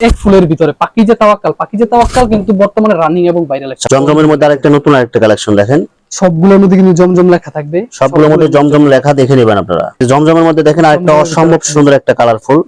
এক ফুলের ভিতরে। পাকিজা তাওয়াক্কাল পাকিজা তাওয়াক্কাল কিন্তু বর্তমানে রানিং এবং ভাইরাল একটা জমজমের মধ্যে আরেকটা নতুন আরেকটা কালেকশন দেখেন। সবগুলোর মধ্যে কিন্তু জমজম লেখা থাকবে। সবগুলোর মধ্যে জমজম লেখা দেখে নেবেন আপনারা। জমজমের মধ্যে দেখেন আরেকটা অসম্ভব সুন্দর একটা কালারফুল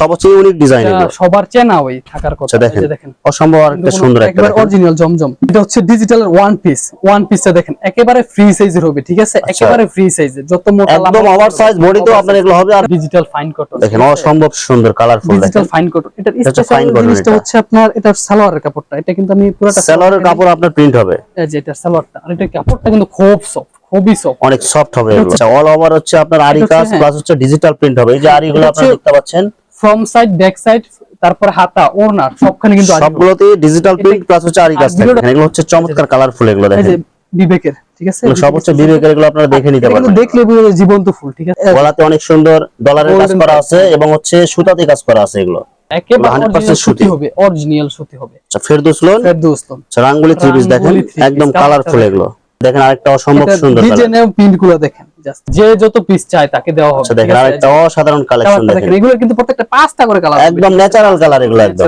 সবচেয়ে ইউনিক ডিজাইন এগুলো। সবার চেনা ওই থাকার কথা আচ্ছা, দেখেন। দেখেন। অসম্ভব আরেকটা সুন্দর একটা একবার অরিজিনাল জমজম। এটা হচ্ছে ডিজিটাল ওয়ান পিস ওয়ান পিসটা দেখেন একেবারে ফ্রি সাইজের হবে ঠিক আছে? একেবারে ফ্রি সাইজের যত মোটা একদম ওভার সাইজ বডি তো আপনার এগুলো হবে আর ডিজিটাল ফাইন কটন দেখেন অসম্ভব সুন্দর কালারফুল ডিজিটাল ফাইন কটন এটা স্পেশাল জিনিসটা হচ্ছে আপনার এটার সালোয়ারের কাপড়টা। এটা কিন্তু আমি পুরোটা সেলরের কাপড় আপনার প্রিন্ট হবে। এই যে এটার সালোয়ারটা। আর কাপড়টা কিন্তু খুব সফট খুবই সফট অনেক সফট হবে অল ওভার হচ্ছে আপনার আরি কাজ প্লাস হচ্ছে ডিজিটাল প্রিন্ট হবে। এই যে আরিগুলো এটা আপনারা দেখতে পাচ্ছেন ফ্রম সাইড ব্যাক সাইড তারপর হাতা ওড়না সবখানে কিন্তু সবগুলোতে ডিজিটাল প্রিন্ট প্লাস হচ্ছে আরি কাজ থাকে এগুলো হচ্ছে চমৎকার কালারফুল এগুলো দেখেন। বিবেকের ঠিক আছে? এগুলো বিবেকের এগুলো আপনারা দেখে নিতে পারবেন। দেখলে বোঝা জীবন্ত ফুল ঠিক আছে? গলাতে অনেক সুন্দর ডলারের কাজ করা আছে এবং হচ্ছে সুতাতে কাজ করা আছে এগুলো। একেবারে 100% সুতি। সুতি। হবে অরিজিনাল সুতি হবে। আচ্ছা ফেরদৌস লোন? ফেরদৌস আচ্ছা, রাঙ্গুলি থ্রি পিস দেখেন। একদম কালারফুল এগুলো। দেখেন আরেকটা অসম্ভব সুন্দর ডিজাইনে প্রিন্টগুলো দেখেন। জাস্ট যে যত পিস চায় তাকে দেওয়া হবে আচ্ছা দেখেন আরেকটা অসাধারণ কালেকশন দেখেন। এগুলো কিন্তু প্রত্যেকটা পাঁচটা করে কালার একদম ন্যাচারাল কালার এগুলো একদম।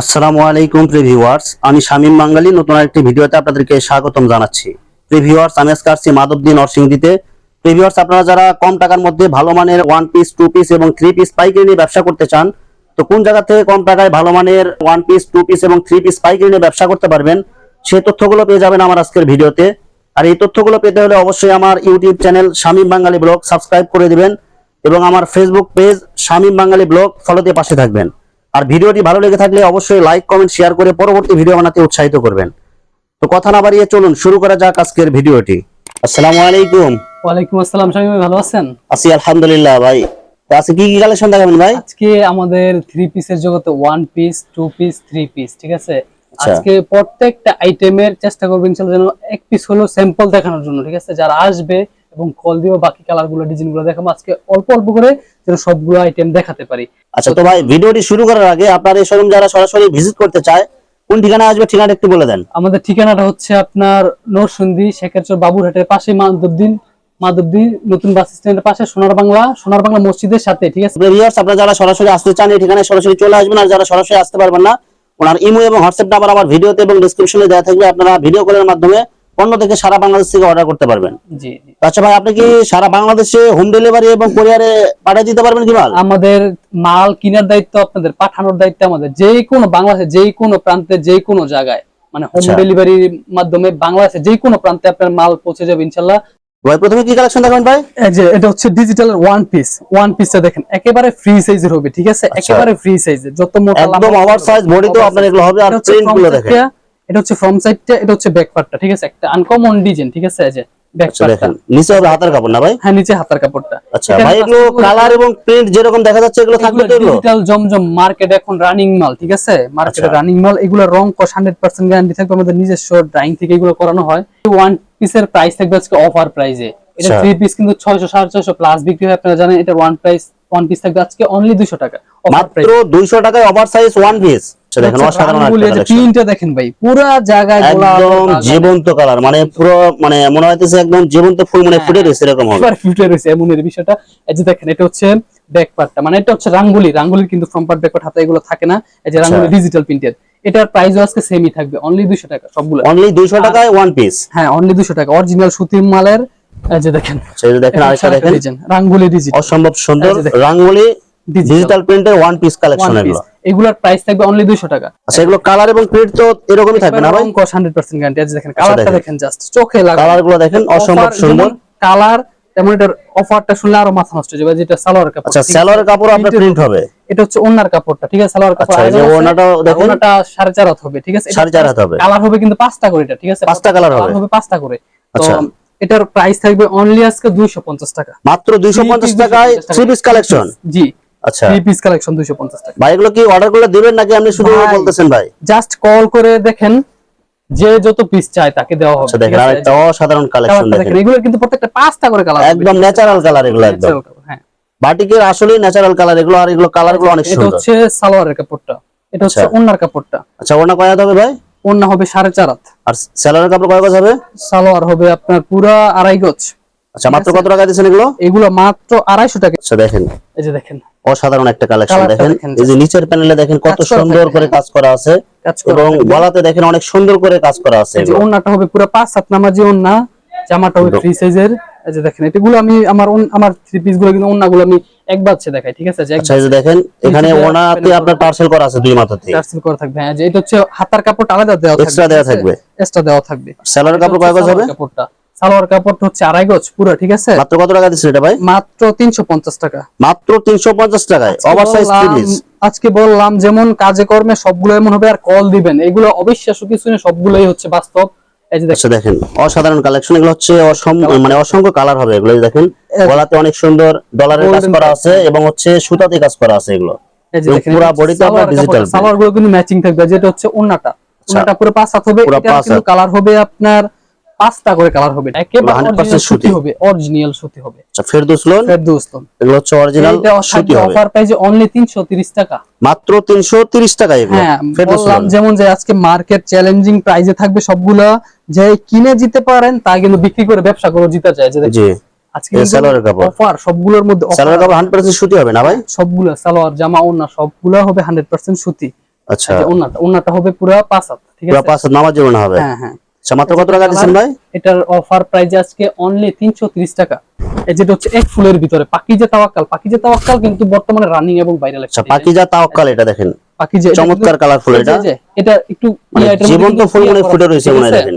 আসসালামু আলাইকুম প্রিভিউয়ার্স আমি শামীম বাঙালি নতুন আরেকটি ভিডিওতে আপনাদেরকে স্বাগতম জানাচ্ছি। প্রিভিউয়ার্স আমি আজকে আসছি নরসিংদীতে। প্রিভিউয়ার্স আপনারা যারা কম টাকার মধ্যে ভালো মানের ওয়ান পিস টু পিস এবং থ্রি পিস পাইকারি নিয়ে ব্যবসা করতে চান তো কোন জায়গা থেকে কম টাকায় ভালো মানের ওয়ান পিস টু পিস এবং থ্রি পিস পাইকারি নিয়ে ব্যবসা করতে পারবেন সেই তথ্যগুলো পেয়ে যাবেন আমার আজকের ভিডিওতে। আর এই তথ্যগুলো পেতে হলে অবশ্যই আমার YouTube channel Shamim Bangali blog subscribe করে দিবেন এবং আমার Facebook page Shamim Bangali blog follow দিয়ে পাশে থাকবেন। আর ভিডিওটি ভালো লেগে থাকলে অবশ্যই লাইক কমেন্ট শেয়ার করে পরবর্তী ভিডিও বানাতে উৎসাহিত করবেন। তো কথা না বাড়িয়ে চলুন শুরু করা যাক আজকের ভিডিওটি। আসসালামু আলাইকুম। ওয়ালাইকুম আসসালাম স্বামী ভাই ভালো আছেন? আছি আলহামদুলিল্লাহ ভাই। আজকে কি কি কালেকশন দেখাবেন ভাই? আজকে আমাদের থ্রি পিসের জগতে one piece two piece three piece ঠিক আছে। আজকে প্রত্যেকটা আইটেমের চেষ্টা করব ইনশাল্লাহ যেন এক পিস হলো স্যাম্পল দেখানোর জন্য ঠিক আছে? যারা আসবে এবং কল দিও বাকি কালারগুলো ডিজাইনগুলো দেখাবো আজকে অল্প অল্প করে যেন সবগুলো আইটেম দেখাতে পারি। আচ্ছা তো ভাই ভিডিওটি শুরু করার আগে আপনার এই শোরুম যারা সরাসরি ভিজিট করতে চায় কোন ঠিকানা আসবে ঠিকানা একটু বলে দেন। আমাদের ঠিকানাটা হচ্ছে আপনার নরসিংদী শেখেরচর বাবুরহাটের পাশে মাধবদিন মাধবদী নতুন বাস স্ট্যান্ডের পাশে সোনার বাংলা সোনার বাংলা মসজিদের সাথে ঠিক আছে? আপনারা যারা সরাসরি আসতে চান এই ঠিকানায় সরাসরি চলে আসবেন আর যারা সরাসরি আসতে পারবেন না ওনার ইমো এবং হোয়াটসঅ্যাপ নাম্বার আমার ভিডিওতে এবং ডেসক্রিপশনে দেওয়া থাকবে। আপনারা ভিডিও কলের মাধ্যমে পণ্য থেকে সারা বাংলাদেশ থেকে অর্ডার করতে পারবেন। জি আচ্ছা ভাই আপনি কি সারা বাংলাদেশে হোম ডেলিভারি এবং কোরিয়ারে পাঠিয়ে দিতে পারবেন কি মাল? আমাদের মাল কেনার দায়িত্ব আপনাদের পাঠানোর দায়িত্ব আমাদের। যে কোনো বাংলাদেশে যে কোনো প্রান্তে যে কোনো জায়গায় মানে হোম আচ্ছা। ডেলিভারির মাধ্যমে বাংলাদেশে যে কোনো প্রান্তে আপনার মাল পৌঁছে যাবে ইনশাল্লাহ। ভাই প্রথমে কি কালেকশন দেখাবেন ভাই? এই যে এটা হচ্ছে ডিজিটাল ওয়ান পিস ওয়ান পিসটা দেখেন একেবারে ফ্রি সাইজের হবে ঠিক আছে? একেবারে ফ্রি সাইজের যত মোটা একদম ওভার সাইজ আপনার এগুলো হবে আর প্রিন্টগুলো দেখেন। টা, এটা হচ্ছে ফ্রন্ট সাইডটা এটা হচ্ছে ব্যাক পার্টটা ঠিক আছে? একটা আনকমন ডিজাইন ঠিক আছে? এই যে আচ্ছা দেখেন নিচে হবে হাতের কাপড় না ভাই? হ্যাঁ নিচে হাতার কাপড়টা। আচ্ছা ভাই এগুলো কালার এবং প্রিন্ট যেরকম দেখা যাচ্ছে এগুলো থাকবে তো এগুলো? ডিজিটাল জমজম মার্কেট এখন রানিং মাল ঠিক আছে? মার্কেটে আচ্ছা। রানিং মাল এগুলো রং কস হান্ড্রেড পার্সেন্ট গ্যারান্টি থাকবে আমাদের নিজস্ব ড্রাইং থেকে এগুলো করানো হয়। ওয়ান পিসের প্রাইস থাকবে আজকে অফার প্রাইসে এটা। থ্রি পিস কিন্তু ছয়শো সাড়ে ছয়শো প্লাস বিক্রি হয় আপনারা জানেন এটা ওয়ান প্রাইস ওয়ান পিস থাকবে আজকে অনলি দুশো টাকা। অফার মাত্র 200 টাকায় ওভার সাইজ ওয়ান পিস আচ্ছা দেখেন অসাধারণ একটা collection। প্রিন্টটা দেখেন ভাই পুরা জায়গায় একদম জীবন্ত কালার মানে পুরো মানে মনে হইতেছে একদম জীবন্ত ফুল মানে ফুটে রয়েছে এরকম হবে। ফিউচার রয়েছে এমনের বিষয়টা। এই যে দেখেন এটা হচ্ছে ব্যাক পার্টটা মানে এটা হচ্ছে রাঙ্গুলি। রাঙ্গুলির কিন্তু ফ্রন্ট পার্ট ব্যাক পার্ট হাতে এগুলো থাকে না। এই যে রাঙ্গুলি ডিজিটাল প্রিন্টের এটার প্রাইসও আজকে সেমই থাকবে অনলি 200 টাকা সবগুলো। অনলি 200 টাকায় ওয়ান পিস হ্যাঁ অনলি 200 টাকা। অরিজিনাল সুতির মালের এই যে দেখেন। সেই যে দেখেন আরেকটা দেখেন। রাঙ্গুলি ডিজিটাল অসম্ভব সুন্দর এই রাঙ্গুলি ডিজিটাল প্রিন্টের ওয়ান পিস কালেকশন এগুলো। এগুলোর প্রাইস থাকবে অনলি 200 টাকা। আচ্ছা এগুলো কালার এবং প্রিন্ট তো এরকমই থাকবে না ভাই কস 100% গ্যারান্টি আছে। দেখেন কালারটা দেখেন। দেখেন জাস্ট চোখে লাগবে। কালারগুলো দেখেন অসম্ভব সুন্দর। কালার তেমন এটার অফারটা শুনলে আরও মাথা নষ্ট হয়ে যাবে যেটা সালোয়ার কাপড়। আচ্ছা? সালোয়ারের কাপড় আপনার প্রিন্ট হবে। এটা হচ্ছে ওনার কাপড়টা ঠিক আছে সালোয়ার কাপড়। আচ্ছা, এই যে আর দেখেন। সাড়ে চার হাত হবে ঠিক আছে? সাড়ে চার হাত হবে। কালার হবে কিন্তু পাঁচটা করে এটা ঠিক আছে? পাঁচটা কালার হবে। হবে পাঁচটা করে। তো আচ্ছা। এটার প্রাইস থাকবে অনলি আজকে 250 টাকা। মাত্র 250 টাকায় থ্রি পিস কালেকশন জি। আচ্ছা। থ্রি পিস কালেকশন 250 টাকা। ভাই এগুলো কি অর্ডার করলে দিবেন নাকি? আপনি শুধু বলতেছেন ভাই। জাস্ট কল করে দেখেন যে যত পিস চায় তাকে দেওয়া হবে। আচ্ছা দেখেন আরেকটা অসাধারণ কালেকশন দেখেন দেখেন। এগুলো কিন্তু প্রত্যেকটা পাঁচটা করে কালার একদম ন্যাচারাল কালার এগুলো একদম। হ্যাঁ। বাটিকের আসলেই ন্যাচারাল কালার এগুলো আর এগুলো কালারগুলো অনেক এটা হচ্ছে সালোয়ারের কাপড়টা। এটা হচ্ছে আচ্ছা। ওনার কাপড়টা। আচ্ছা ওনা কয় হাত হবে ভাই? ওন্না হবে হাত। আর সেলারের কাপড় কয় গজ হবে? সালোয়ার হবে আপনার পুরা আড়াই গজ। আচ্ছা মাত্র কত টাকা দিচ্ছেন এগুলো? এগুলো মাত্র আড়াইশো টাকা। আচ্ছা দেখেন। এই যে দেখেন। অসাধারণ একটা কালেকশন দেখেন। এই যে নিচের প্যানেলে দেখেন কত সুন্দর করে হ্যাঁ। কাজ করা আছে এবং গলাতে দেখেন অনেক সুন্দর করে কাজ করা আছে এই। ওন্নাটা হবে পুরো পাঁচ সাত নামাজি ওন্না জামাটা হবে। ফ্রি সাইজের এই যে দেখেন এগুলো আমি আমার আমার থ্রি পিসগুলো কিন্তু ওন্নাগুলো আমি এক বাচ্চা দেখাই ঠিক আছে? আচ্ছা এই যে দেখেন এখানে ওনাতে আপনার পার্সেল করা আছে দুই মাথাতে পার্সেল করা থাকবে হ্যাঁ যে এটা হচ্ছে হাতার কাপড় আলাদা দেওয়া থাকবে Extra দেওয়া থাকবে। এক্সট্রা দেওয়া থাকবে। স্যালোয়ার কাপড় কয় গজ হবে কাপড়টা। সালোয়ার কাপড়টা হচ্ছে আড়াই গজ পুরো ঠিক আছে? মাত্র কত টাকা দিচ্ছেন এটা ভাই? মাত্র তিনশো পঞ্চাশ টাকা। মাত্র তিনশো পঞ্চাশ টাকায়। আজকে বললাম- আজকে বললাম যেমন কাজে কর্মে সবগুলো এমন হবে আর কল দিবেন। এগুলো অবিশ্বাস্য কিছু না সবগুলোই হচ্ছে বাস্তব। এই যে দেখেন। আচ্ছা অসাধারণ কালেকশন এগুলো হচ্ছে মানে অসংখ্য কালার হবে এগুলো দেখেন। গলাতে অনেক সুন্দর ডলারের কাজ করা আছে এবং হচ্ছে সুতাতে কাজ করা আছে এগুলো। পুরা আপনার কাপড়, কিন্তু ম্যাচিং থাকবে যেটা হচ্ছে ওন্নাটা ওন্নাটা পুরো পাঁচ হাত হবে এটা কিন্তু কালার হবে আপনার পাঁচটা করে কালার হবে একেবারে সুতি সুতি। হবে। অরিজিনাল সুতি হবে। আচ্ছা ফেরদৌস লোন ফেরদৌস লোন। এগুলো হচ্ছে অরিজিনাল সুতি হবে। অফার প্রাইসে অনলি 330 টাকা। মাত্র তিনশো তিরিশ টাকায় এগুলো। হ্যাঁ ফেরদৌস লোন যেমন যে আজকে মার্কেট চ্যালেঞ্জিং প্রাইজে থাকবে সবগুলা যে কিনে জিতে পারেন তা কিন্তু বিক্রি করে ব্যবসা করে জিতে চায় যে জি। আজকে সালোয়ারের কাপড়। অফার সবগুলোর মধ্যে সালোয়ার কাপড় হান্ড্রেড পার্সেন্ট সুতি হবে না ভাই? সবগুলা সালোয়ার জামা ওন্না সবগুলা হবে 100% সুতি। আচ্ছা। ওন্নাটা ওন্নাটা হবে পুরো পাঁচ হাত ঠিক পুরো আছে? পাঁচ হাত নামার জন্য হবে। হ্যাঁ হ্যাঁ। আচ্ছা মাত্র কত টাকা দিচ্ছেন ভাই? এটার অফার প্রাইস আজকে অনলি 330 টাকা। এই যেটা হচ্ছে এক ফুলের ভিতরে পাকিজা তাওয়াক্কাল। পাকিজা তাওয়াক্কাল কিন্তু বর্তমানে রানিং এবং ভাইরাল আচ্ছা পাকিজা তাওয়াক্কাল এটা দেখেন। পাকিজা চমৎকার কালার কালারফুল এটা। এটা একটু মানে জীবন্ত ফুল মানে ফুটে রয়েছে মনে? দেখেন।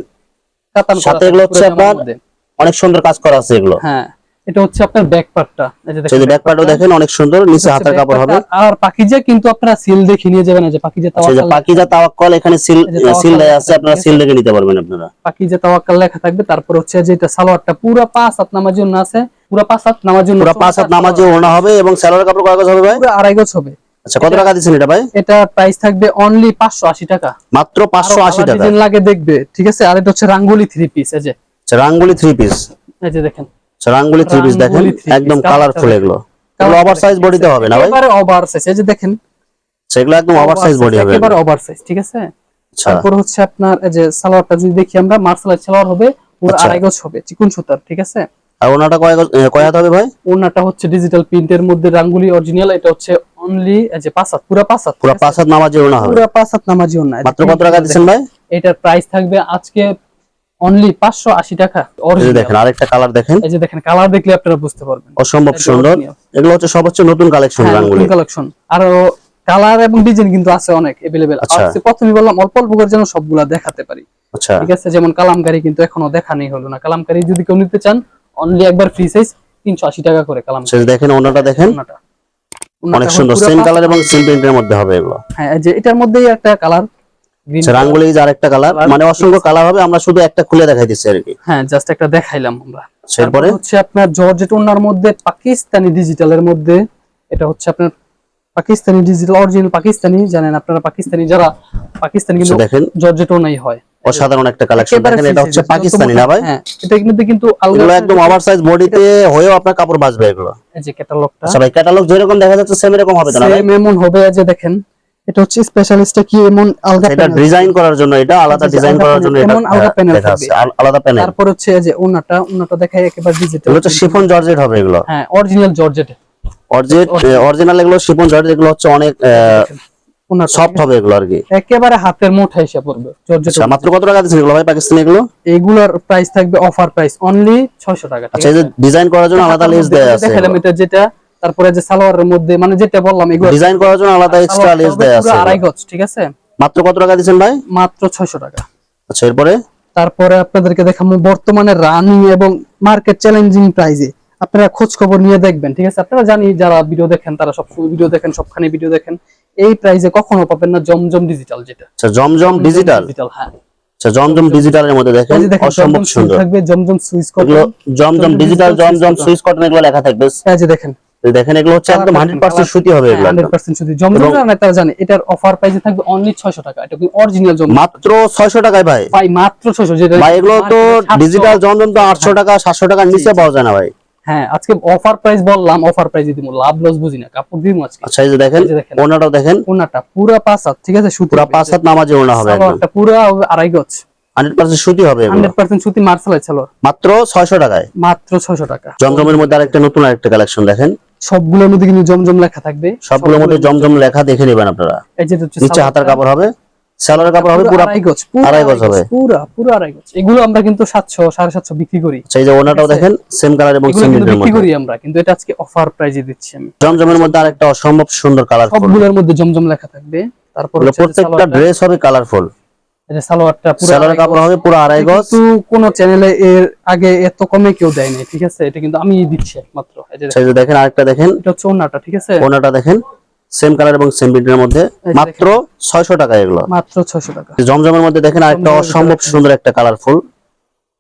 সাথে এগুলো হচ্ছে আপনার। অনেক সুন্দর কাজ করা আছে এগুলো। হ্যাঁ। এটা হচ্ছে আপনার ব্যাক পার্টটা এই যে দেখেন ব্যাক পার্টও দেখেন অনেক সুন্দর নিচে হাতের কাপড় হবে। আর পাকিজা কিন্তু আপনারা সিল দেখে নিয়ে যাবেন এই যে পাকিজা তাওয়াক্কাল পাকিজা তাওয়াক্কল এখানে সিল সিল দেয়া আছে আপনারা সিল দেখে নিতে পারবেন আপনারা। পাকিজা তাওয়াক্কাল লেখা থাকবে তারপর হচ্ছে যে এটা সালোয়ারটা পুরো পাঁচ হাত নামার জন্য আছে পুরো পাঁচ হাত নামার জন্য পুরো পাঁচ হাত নামাজে ওড়না হবে এবং সালোয়ার কাপড় কয় গজ হবে ভাই? পুরো আড়াই গজ হবে। আচ্ছা কত টাকা দিচ্ছেন এটা ভাই? এটা প্রাইস থাকবে অনলি পাঁচশো আশি টাকা। মাত্র পাঁচশো আশি টাকা। ডিজাইন লাগে দেখবে ঠিক আছে? আর এটা হচ্ছে রাঙ্গুলি থ্রি পিস এই যে। আচ্ছা রাঙ্গুলি থ্রি পিস এই যে দেখেন। আচ্ছা রাঙ্গুলি থ্রি পিস দেখেন একদম কালারফুল এগুলো। ওভার সাইজ বডিতে হবে না ভাই? একেবারে ওভার সাইজ এই যে দেখেন। সেগুলো একদম ওভার সাইজ বডি হবে। একেবারে ওভার সাইজ ঠিক আছে? আচ্ছা। তারপর হচ্ছে আপনার এই যে সালোয়ারটা যদি দেখি আমরা মার্শাল সালোয়ার হবে পুরো আচ্ছা। আড়াই গজ হবে চিকুন সুতার ঠিক আছে? আর ওনাটা কয় কয় হাত হবে ভাই? ওনাটা হচ্ছে ডিজিটাল প্রিন্টের মধ্যে রাঙ্গুলি অরিজিনাল এটা হচ্ছে অনলি এই যে পাঁচ হাত পুরো পাঁচ হাত পুরো ঠিক আছে? পাঁচ হাত নামাজে ওড়না হবে। পুরো পাঁচ হাত নামাজি ওনা মাত্র কত টাকা দিচ্ছেন ভাই? এটার প্রাইস থাকবে আজকে অনলি পাঁচশো আশি টাকা এই যে original। দেখেন আরেকটা কালার দেখেন। এই যে দেখেন কালার দেখলে আপনারা বুঝতে পারবেন। অসম্ভব সুন্দর। এগুলো হচ্ছে হচ্ছে নতুন কালেকশন রাঙ্গুলি কালেকশন আর কালার এবং ডিজাইন কিন্তু আছে অনেক এভেলেবেল আচ্ছা। প্রথমে বললাম অল্প অল্প করে যেন সবগুলা দেখাতে পারি। আচ্ছা। ঠিক আছে যেমন কালামকারি কিন্তু এখনও দেখানি হলো না। কালামকারি যদি কেউ নিতে চান অনলি একবার ফ্রি সাইজ তিনশো আশি টাকা করে কালাম সেই যে দেখেন। ওনাটা। দেখেন অনেক সুন্দর। সেম কালার এবং সেম প্রিন্টের মধ্যে হবে এগুলো। হ্যাঁ যে এটার মধ্যেই একটা কালার আচ্ছা রাঙ্গুলি যে আরেকটা কালার মানে অসংখ্য কালার হবে আমরা শুধু একটা খুলে দেখাই দিচ্ছি আর কি। হ্যাঁ জাস্ট একটা দেখাইলাম আমরা। আচ্ছা, এরপরে? হচ্ছে আপনার জর্জেট ওনার মধ্যে পাকিস্তানি ডিজিটালের মধ্যে এটা হচ্ছে আপনার পাকিস্তানি ডিজিটাল অরিজিনাল পাকিস্তানি জানেন আপনারা পাকিস্তানি যারা পাকিস্তানি কিন্তু আচ্ছা, দেখেন। জর্জেট ওনাই হয়। অসাধারণ একটা কালেকশন দেখেন এটা হচ্ছে পাকিস্তানি না ভাই? হ্যাঁ এটা কিন্তু কিন্তু আলগা একদম ওভার সাইজ বডিতে হয়েও আপনার কাপড় বাঁচবে এগুলো। এই যে ক্যাটালগটা আচ্ছা ভাই ক্যাটালগ যেরকম দেখা যাচ্ছে সেম এরকম হবে তো না সেম এমন হবে যে দেখেন এটা হচ্ছে স্পেশালিস্টটা কি এমন আলগা এটা ডিজাইন করার জন্য এটা আলাদা ডিজাইন করার জন্য এটা এমন আলাদা থাকবে। আছে আলাদা প্যানেল তারপর হচ্ছে এই যে ওনাটা ওনাটা দেখাই একেবারে ডিজিটাল এগুলো হচ্ছে শিফন জর্জেট হবে এগুলো। হ্যাঁ অরিজিনাল জর্জেট। অরিজিনাল অরিজিনাল এগুলো শিফন জর্জেট এগুলো হচ্ছে অনেক ওনাটা। সফট হবে এগুলো আর কি। একেবারে হাতের মুঠা এসে পড়বে জর্জেট আচ্ছা মাত্র কত টাকা দিচ্ছেন এগুলো ভাই পাকিস্তানি এগুলো? এগুলার প্রাইস থাকবে অফার প্রাইস অনলি 600 টাকা আচ্ছা এই যে ডিজাইন করার জন্য আলাদা লেস দেয়া আছে দেখালাম এটা যেটা তারপরে যে সালোয়ারের মধ্যে মানে যেটা বললাম এগুলো ডিজাইন করার জন্য আলাদা এক্সট্রা লেস দেয়া আছে আড়াই গজ ঠিক আছে? মাত্র কত টাকা দিচ্ছেন ভাই? মাত্র 600 টাকা। আচ্ছা এরপরে? তারপরে আপনাদেরকে দেখাবো বর্তমানে রানিং এবং মার্কেট চ্যালেঞ্জিং প্রাইজে আপনারা খোঁজ খবর নিয়ে দেখবেন ঠিক আছে? আপনারা জানি যারা ভিডিও দেখেন তারা সব ভিডিও দেখেন সবখানে ভিডিও দেখেন। এই প্রাইজে কখনো পাবেন না জমজম ডিজিটাল যেটা। আচ্ছা জমজম ডিজিটাল ডিজিটাল হ্যাঁ। আচ্ছা জমজম ডিজিটালের মধ্যে দেখেন অসম্ভব সুন্দর। থাকবে Zamzam Swiss cotton Zamzam digital Zamzam Swiss cotton এগুলো লেখা থাকবে। এই যে দেখেন। দেখেন এগুলো হচ্ছে একদম হান্ড্রেড পার্সেন্ট সুতি হবে এগুলো একদম। 100% শুধু জমজম এবং- তারা জানে এটার অফার প্রাইসে থাকবে অনলি 600 টাকা। এটা অরিজিনাল জমজম মাত্র ছয়শো টাকায় ভাই। ভাই মাত্র 600 যেটা ভাই এগুলো তো 700 ডিজিটাল জমজম তো আটশো টাকা সাতশো টাকার নিচে পাওয়া যায় না ভাই। হ্যাঁ আজকে অফার প্রাইস বললাম অফার প্রাইসে দিমু লাভ লস বুঝি না কাপড় আজকে। আচ্ছা এই যে দেখেন যে দেখেন। ওনাটা পুরো পাঁচ হাত ঠিক আছে সুতি। পুরা পাঁচ হাত নামাজে ওনা হবে একদম। সালোয়ারটা পুরো আড়াই গজ। হান্ড্রেড পার্সেন্ট সুতি হবে এগুলো। 100% সুতি মাত্র ছয়শো টাকায়। মাত্র 600 টাকা। জমজমের মধ্যে আরেকটা নতুন আরেকটা কালেকশন দেখেন। সবগুলোর মধ্যে কিন্তু জমজম লেখা থাকবে। সবগুলোর মধ্যে জমজম লেখা দেখে নেবেন আপনারা। এই যে হচ্ছে নিচে হাতার কাপড়। হবে। স্যালোয়ার কাপড় হবে পুরো আড়াই গজ আড়াই গজ হবে। পুরো পুরো আড়াই গজ। এগুলো আমরা কিন্তু সাতশো সাড়ে সাতশো বিক্রি করি। সেই যে ওনাটাও দেখেন সেম কালার এবং সেম কিন্তু বিক্রি করি আমরা কিন্তু এটা আজকে অফার প্রাইজে দিচ্ছি আমি। জমজমের মধ্যে আরেকটা অসম্ভব সুন্দর কালার সবগুলোর মধ্যে জমজম লেখা থাকবে। তারপর প্রত্যেকটা ড্রেস হবে কালারফুল যে সালোয়ারটা পুরো কাপড় হবে পুরো আড়াই গজ। কিন্তু কোন চ্যানেলে এর আগে এত কমে কেউ দেয় নাই ঠিক আছে? এটা কিন্তু আমি দিচ্ছি একমাত্র। এই যে দেখেন আরেকটা দেখেন। এটা হচ্ছে ওনাটা ঠিক আছে? ওনাটা দেখেন। সেম কালার এবং সেম প্রিন্টের মধ্যে। মাত্র ছয়শো টাকা এগুলো। মাত্র ছয়শো টাকা। জমজমের মধ্যে দেখেন আরেকটা অসম্ভব সুন্দর একটা কালারফুল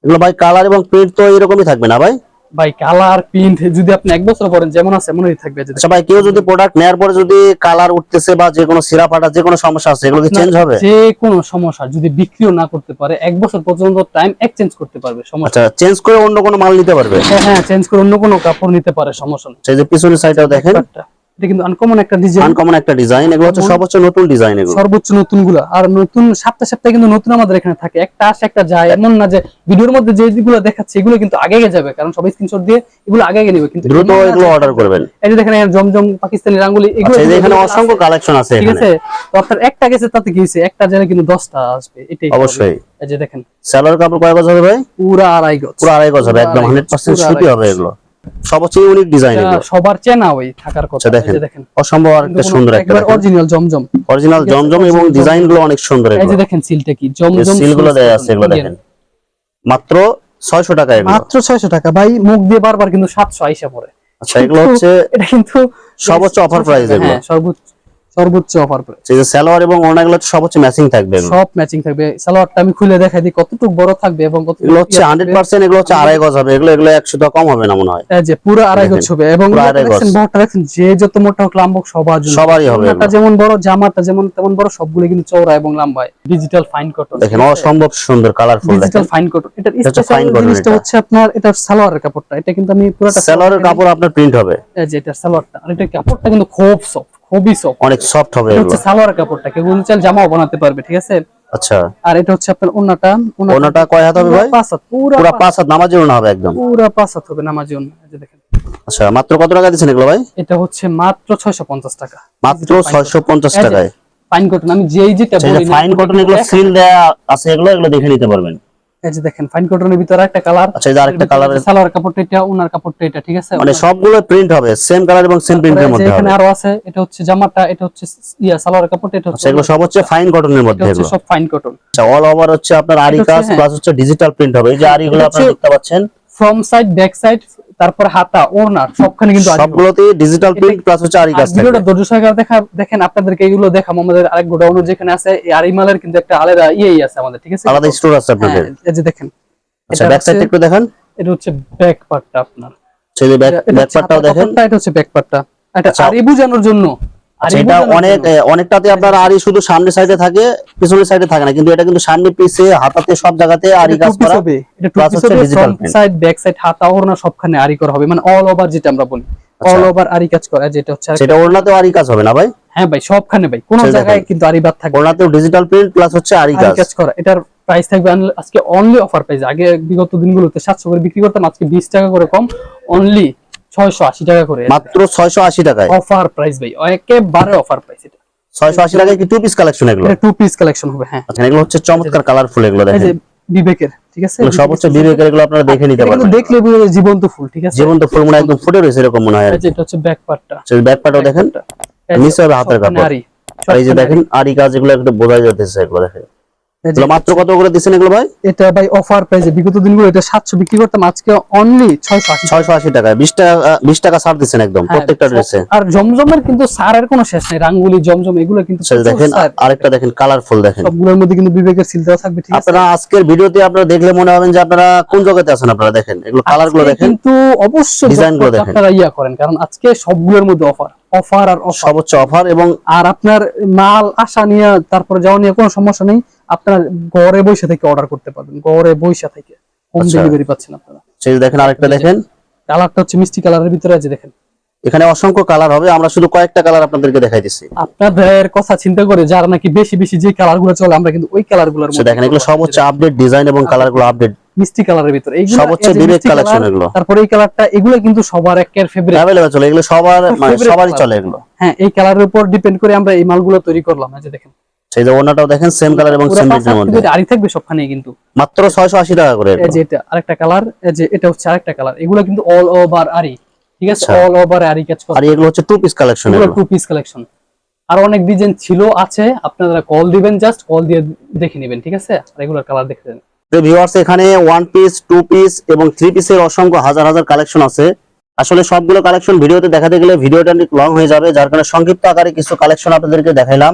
এগুলো ভাই কালার এবং প্রিন্ট তো এরকমই থাকবে না ভাই? ভাই কালার প্রিন্ট যদি আপনি এক বছর পরেন যেমন আছে এমনই থাকবে আচ্ছা ভাই কেউ যদি প্রোডাক্ট নেওয়ার পরে যদি কালার উঠতেছে বা যে কোনো সিরা ফাটা যে কোনো সমস্যা আছে এগুলো কি চেঞ্জ হবে? যে কোনো সমস্যা যদি বিক্রিও না করতে পারে এক বছর পর্যন্ত টাইম এক্সচেঞ্জ করতে পারবে সমস্যা আচ্ছা চেঞ্জ করে অন্য কোনো মাল নিতে পারবে? হ্যাঁ হ্যাঁ চেঞ্জ করে অন্য কোনো কাপড় নিতে পারে সমস্যা নেই। সেই যে পিছনের সাইডটাও দেখেন। এটা কিন্তু আনকমন একটা ডিজাইন আনকমন একটা ডিজাইন এগুলো হচ্ছে সর্বোচ্চ নতুন ডিজাইন এগুলো। সর্বোচ্চ নতুন আর নতুন সপ্তাহে সপ্তাহে কিন্তু নতুন আমাদের এখানে থাকে। একটা আসে একটা যায়। এমন না যে ভিডিওর মধ্যে যে যেগুলো দেখাচ্ছে এগুলো কিন্তু আগে আগে যাবে। কারণ সবাই স্ক্রিনশট দিয়ে এগুলো আগে আগে নেবে। কিন্তু দ্রুত এগুলো অর্ডার করবেন। এই যে দেখেন জমজম পাকিস্তানি রাঙ্গুলি এগুলো আচ্ছা এখানে অসংখ্য আছে, কালেকশন আছে ঠিক আছে? তো আপনার একটা গেছে তাতে কি হয়েছে? একটা কিন্তু আসবে। এটাই অবশ্যই। এই যে দেখেন। কাপড় কয় গজ হবে ভাই? পুরা আড়াই গজ। পুরো আড়াই গজ হবে। একদম সুতি হবে এগুলো। সর্বোচ্চ ইউনিক ডিজাইন এগুলো। সবার চেনা ওই থাকার কথা আচ্ছা যে দেখেন। দেখেন। অসম্ভব একটা সুন্দর একটা একবার অরিজিনাল জমজম। অরিজিনাল জমজম এবং ডিজাইনগুলো অনেক সুন্দর এই যে দেখেন সিলটা কি? জমজম সিলগুলো দেয়া আছে এগুলো দেখেন। মাত্র ছয়শো টাকা এগুলো। মাত্র ছয়শো টাকা। ভাই মুখ দিয়ে বারবার কিন্তু সাতশো আইসা পড়ে। আচ্ছা এগুলো হচ্ছে এটা কিন্তু সর্বোচ্চ অফার প্রাইস এগুলো। হ্যাঁ, সর্বোচ্চ। সর্বোচ্চ অফার প্রাইস সেই যে সালোয়ার এবং ওনাগুলো হচ্ছে সর্বোচ্চ ম্যাচিং থাকবে। সব ম্যাচিং থাকবে। সালোয়ারটা আমি খুলে দেখাই দিই কতটুকু বড় থাকবে এবং কত এগুলো হচ্ছে হান্ড্রেড পার্সেন্ট এগুলো হচ্ছে আড়াই গজ হবে। এগুলো এগুলো একশো টাকা কম হবে না মনে হয়। যে পুরো আড়াই গজ হবে। এবং দেখছেন বড়টা দেখছেন যে যত মোটা হোক লাম্বা সবার জন্য। সবারই হবে এগুলো। যেমন বড় জামাটা যেমন তেমন বড় সবগুলো কিন্তু চওড়া এবং লম্বা। ডিজিটাল ফাইন কটন দেখেন অসম্ভব সুন্দর কালারফুল ডিজিটাল ফাইন কটন এটা এটা হচ্ছে স্পেশাল জিনিসটা এটা। হচ্ছে আপনার এটা সালোয়ারের কাপড়টা। এটা কিন্তু আমি পুরোটা সালোয়ারের কাপড় আপনার প্রিন্ট হবে। এই যে এটা সালোয়ারটা। আর এটা কাপড়টা কিন্তু খুব সফট খুবই সফট অনেক সফট হবে হচ্ছে সালোয়ার কাপড়টা। কেউ চাল জামাও বানাতে পারবে ঠিক আছে? আচ্ছা। আর এটা হচ্ছে আপনার ওন্নাটা। কয় হাত হবে ভাই? পাঁচ হাত পুরা পুরা পাঁচ হাত হবে একদম। পুরা পাঁচ হাত হবে নামাজি ওন্না। এই যে দেখেন। আচ্ছা মাত্র কত টাকা দিচ্ছেন এগুলো ভাই? এটা হচ্ছে মাত্র ছয়শো পঞ্চাশ টাকা। মাত্র ছয়শো পঞ্চাশ টাকায়। ফাইন কটন আমি যেই যেটা যে বলি ফাইন কটন এগুলো সিল দেয়া আছে এগুলো এগুলো দেখে নিতে পারবেন। এই যে দেখেন ফাইন কটনের ভিতরে একটা কালার আচ্ছা এই আরেকটা কালারের সালোয়ার কাপড়টা এটা ওনার কাপড়টা এটা ঠিক আছে? মানে সবগুলো প্রিন্ট হবে সেম কালার এবং সেম প্রিন্টের মধ্যে এখানে আরও আছে এটা হচ্ছে জামাটা এটা হচ্ছে ইয়া সালোয়ার কাপড়টা এটা হচ্ছে আচ্ছা এগুলো সব হচ্ছে ফাইন কটনের মধ্যে এগুলো। সব ফাইন কটন আচ্ছা অল ওভার হচ্ছে আপনার আরি কাজ হ্যাঁ। প্লাস হচ্ছে ডিজিটাল প্রিন্ট হবে। এই যে আরিগুলো এটা আপনারা দেখতে পাচ্ছেন। ফ্রম সাইড ব্যাক সাইড তারপর হাতা ওড়না সবখানে কিন্তু সবগুলোতে ডিজিটাল প্রিন্ট প্লাস হচ্ছে আরি থাকে কাজ ভিডিওটা ধৈর্য সহকারে দেখা দেখেন আপনাদেরকে এগুলো দেখাম আমাদের আরেক গোডাউনের যেখানে আছে এই আরিমালের কিন্তু একটা আলাদা ইয়েই আছে আমাদের ঠিক আছে? আলাদা স্টোর আছে হ্যাঁ, আপনাদের এই যে দেখেন। আচ্ছা ব্যাক সাইড একটু দেখেন। এটা হচ্ছে ব্যাক পার্টটা আপনার। ছেলে ব্যাক ব্যাক পার্টটাও দেখেন। এটা হচ্ছে ব্যাক পার্টটা এটা। আরি বুঝানোর জন্য। আচ্ছা আরি এটা অনেক অনেকটাতে আপনার শুধু সামনের সাইডে থাকে পিছনের সাইডে থাকে না কিন্তু এটা কিন্তু সামনে পিছে হাতাতে সব জায়গাতে আরি কাজ করা এটা টু হচ্ছে print। সাইড ব্যাক সাইড হাতা ওড়না সবখানে আরি করা হবে মানে অল ওভার যেটা আমরা বলি আচ্ছা। অল ওভার আরি কাজ করা যেটা হচ্ছে সেটা ওড়নাতেও আরি কাজ হবে না ভাই হ্যাঁ ভাই সবখানে ভাই কোন জায়গায় কিন্তু আরি বাদ থাকবে। ওড়নাতেও ডিজিটাল প্রিন্ট প্লাস হচ্ছে আরি আরি কাজ কাজ করা এটার প্রাইস থাকবে আজকে অনলি অফার প্রাইস আগে বিগত দিনগুলোতে সাতশো করে বিক্রি করতাম আজকে বিশ টাকা করে কম অনলি ছয়শো আশি টাকা করে মাত্র ছয়শো আশি টাকায়? অফার প্রাইস ভাই একেবারে অফার প্রাইস এটা। ছয়শো আশি টাকায় কি টু পিস কালেকশন এগুলো? এটা টু পিস কালেকশন হবে হ্যাঁ। আচ্ছা এগুলো হচ্ছে চমৎকার কালারফুল এগুলো দেখেন। বিবেকের ঠিক আছে? এগুলো সব হচ্ছে বিবেকের এগুলো আপনারা দেখে নিতে পারবেন। দেখলে বুঝা জীবন্ত ফুল ঠিক আছে? জীবন তো ফুল মনে হয় একদম ফুটে রয়েছে এরকম মনে হয় এটা হচ্ছে ব্যাক পার্টটা কি ব্যাক পার্টও দেখেন। নিচে হবে হাতের কাপড়। এই যে দেখেন আরি কাজ এগুলো একটু বোঝা যাচ্ছে এগুলো দেখেন। মাত্র কত করে দিচ্ছেন এগুলো ভাই? এটা ভাই অফার প্রাইসে বিগত দিনগুলো এটা সাতশো বিক্রি করতাম আজকে অনলি ছয়শো আশি। ছয়শো আশি টাকা বিশ টাকা ছাড় দিচ্ছেন একদম প্রত্যেকটা ড্রেসে আর জমজমের কিন্তু সারের কোনো শেষ নেই রাঙ্গুলি জমজম এগুলো কিন্তু দেখেন আরেকটা দেখেন কালারফুল দেখেন। সবগুলোর মধ্যে কিন্তু বিবেকের সিল দেওয়া থাকবে ঠিক আছে? আপনারা আজকের ভিডিওতে আপনারা দেখলে মনে হবেন যে আপনারা কোন জগতে আছেন আপনারা দেখেন এগুলো কালারগুলো দেখেন কিন্তু অবশ্যই দেখেন। আপনারা ইয়া করেন কারণ আজকে সবগুলোর মধ্যে অফার অফার আর সর্বোচ্চ অফার এবং আর আপনার মাল আসা নিয়ে তারপরে যাওয়া নিয়ে কোনো সমস্যা নেই আপনার ঘরে বসে থেকে অর্ডার করতে পারবেন। ঘরে বসে থেকে হোম আচ্ছা। ডেলিভারি পাচ্ছেন আপনারা। সেই দেখেন আরেকটা দেখেন। কালারটা হচ্ছে মিষ্টি কালারের ভিতরে আছে দেখেন। এখানে অসংখ্য কালার হবে আমরা শুধু কয়েকটা কালার আপনাদেরকে দেখাই দিচ্ছি আপনাদের কথা চিন্তা করে যারা নাকি বেশি বেশি যে কালারগুলো চলে আমরা কিন্তু ওই কালারগুলোর সে দেখেন এগুলো সব হচ্ছে আপডেট ডিজাইন এবং কালারগুলো আপডেট মিষ্টি কালারের ভিতরে। এইগুলো সব হচ্ছে বিবেক colour, এগুলো। তারপরে এই কালারটা এগুলো কিন্তু সবার একের ফেভারিট অ্যাভেলেবল চলে এগুলো সবার মানে সবারই চলে এগুলো। হ্যাঁ এই কালারের উপর ডিপেন্ড করে আমরা এই মালগুলো তৈরি করলাম এই যে দেখেন। সেই যে ওনাটাও দেখেন সেম কালার এবং সেম মধ্যে। থেকে থাকবে সবখানে কিন্তু। মাত্র ছয়শো আশি টাকা করে এই যে এটা আরেকটা কালার এই যে এটা হচ্ছে আরেকটা কালার এগুলো কিন্তু অল ওভার আরি ঠিক আছে। অল ওভার আরি কাজ করা আর এগুলো হচ্ছে টু পিস কালেকশন এগুলো এগুলো। টু পিস কালেকশন আর অনেক ডিজাইন ছিল আছে। আপনারা কল দিবেন জাস্ট কল দিয়ে দেখে নেবেন ঠিক আছে? রেগুলার কালার দেখে নেবেন। ভিউয়ার্স এখানে ওয়ান পিস টু পিস এবং থ্রি পিসের অসংখ্য হাজার হাজার কালেকশন আছে। আসলে সবগুলো কালেকশন ভিডিওতে দেখাতে গেলে ভিডিওটা অনেক লং হয়ে যাবে। যার কারণে সংক্ষিপ্ত আকারে কিছু কালেকশন আপনাদেরকে দেখাইলাম।